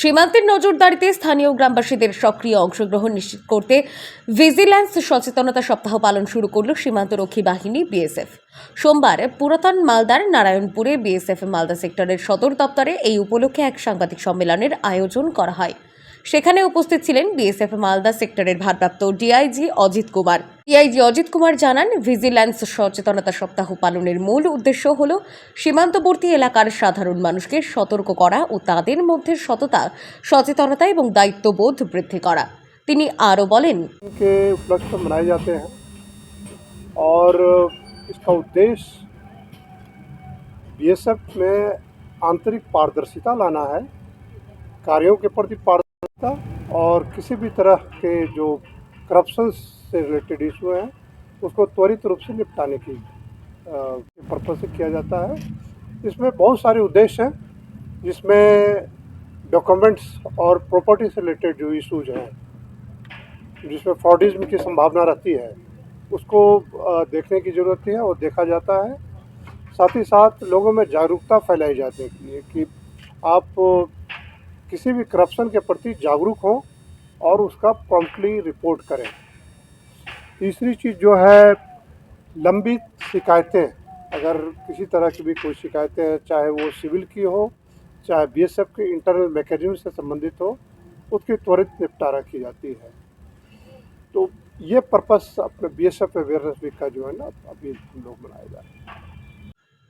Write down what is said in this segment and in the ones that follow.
সীমান্তের নজরদারিতে স্থানীয় গ্রামবাসীদের সক্রিয় অংশগ্রহণ নিশ্চিত করতে ভিজিল্যান্স সচেতনতা সপ্তাহ পালন শুরু করল সীমান্তরক্ষী বাহিনী, বিএসএফ। সোমবার পুরাতন মালদার নারায়ণপুরে বিএসএফ মালদা সেক্টরের সদর দপ্তরে এই উপলক্ষে এক সাংবাদিক সম্মেলনের আয়োজন করা হয়। সেখানে উপস্থিত ছিলেন বিএসএফ মালদা সেক্টরের ভারপ্রাপ্ত ডিআইজি অজিত কুমার। ডিআইজি অজিত কুমার জানান ভিজিল্যান্স সচেতনতা সপ্তাহ পালনের মূল উদ্দেশ্য হল সীমান্তবর্তী এলাকার সাধারণ মানুষকে সতর্ক করা ও তাদের মধ্যে সততা সচেতনতা এবং দায়িত্ববোধ বৃদ্ধি করা তিনি আরও বলেন के उपलक्ष्य मनाए जाते हैं और इसका उद्देश्य बीएसएफ में आंतरिक पारदर्शिता लाना है कार्यों के प्रति पारदर्शिता और किसी भी तरह के जो करप्शन से रिलेटेड इशू हैं, उसको त्वरित रूप से निपटाने की पर्पज से किया जाता है। इसमें बहुत सारे उद्देश्य हैं, जिसमें डॉक्यूमेंट्स और प्रॉपर्टी से रिलेटेड जो इशूज हैं, जिसमें फ्रॉडिज्म की संभावना रहती है, उसको देखने की ज़रूरत है और देखा जाता है। साथ ही साथ लोगों में जागरूकता फैलाई जाती है कि आप किसी भी करप्शन के प्रति जागरूक हों और उसका प्रॉम्प्टली रिपोर्ट करें। तीसरी चीज़ जो है, लंबी शिकायतें। अगर किसी तरह की भी कोई शिकायतें हैं, चाहे वो सिविल की हो, चाहे बी एस एफ़ के, इंटरनल मैकेनिज्म से संबंधित हो, उसकी त्वरित निपटारा की जाती है। तो ये पर्पस अपने B S F awareness week का जो है ना, अभी हम लोग मनाया जा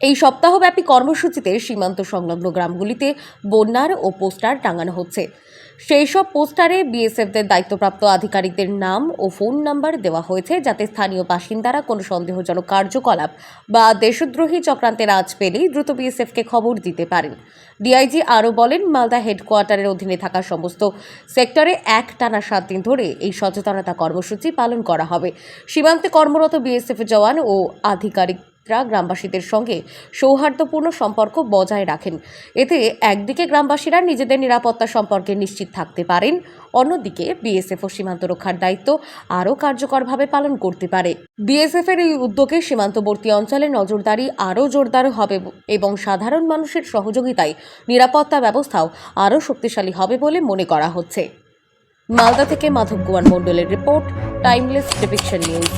এই সপ্তাহব্যাপী কর্মসূচিতে সীমান্ত সংলগ্ন গ্রামগুলিতে বন্যার ও পোস্টার টাঙানো হচ্ছে। সেই সব পোস্টারে বিএসএফদের দায়িত্বপ্রাপ্ত আধিকারিকদের নাম ও ফোন নাম্বার দেওয়া হয়েছে, যাতে স্থানীয় বাসিন্দারা কোনো সন্দেহজনক কার্যকলাপ বা দেশদ্রোহী চক্রান্তে আজ পেলেই দ্রুত বিএসএফকে খবর দিতে পারেন। ডিআইজি আরও বলেন, মালদা হেডকোয়ার্টারের অধীনে থাকা সমস্ত সেক্টরে এক টানা সাত দিন ধরে এই সচেতনতা কর্মসূচি পালন করা হবে। সীমান্তে কর্মরত বিএসএফ জওয়ান ও আধিকারিকরা গ্রামবাসীদের সঙ্গে সৌহার্দ্যপূর্ণ সম্পর্ক বজায় রাখেন। এতে একদিকে গ্রামবাসীরা নিজেদের নিরাপত্তা সম্পর্কে নিশ্চিত থাকতে পারেন, অন্যদিকে বিএসএফ ও সীমান্ত রক্ষার দায়িত্ব আরও কার্যকরভাবে পালন করতে পারে। বিএসএফ এর এই উদ্যোগে সীমান্তবর্তী অঞ্চলে নজরদারি আরও জোরদার হবে এবং সাধারণ মানুষের সহযোগিতায় নিরাপত্তা ব্যবস্থাও আরও শক্তিশালী হবে বলে মনে করা হচ্ছে। মালদা থেকে মাধব কুমার মণ্ডলের রিপোর্ট, টাইমলেস ডিপিকশন নিউজ।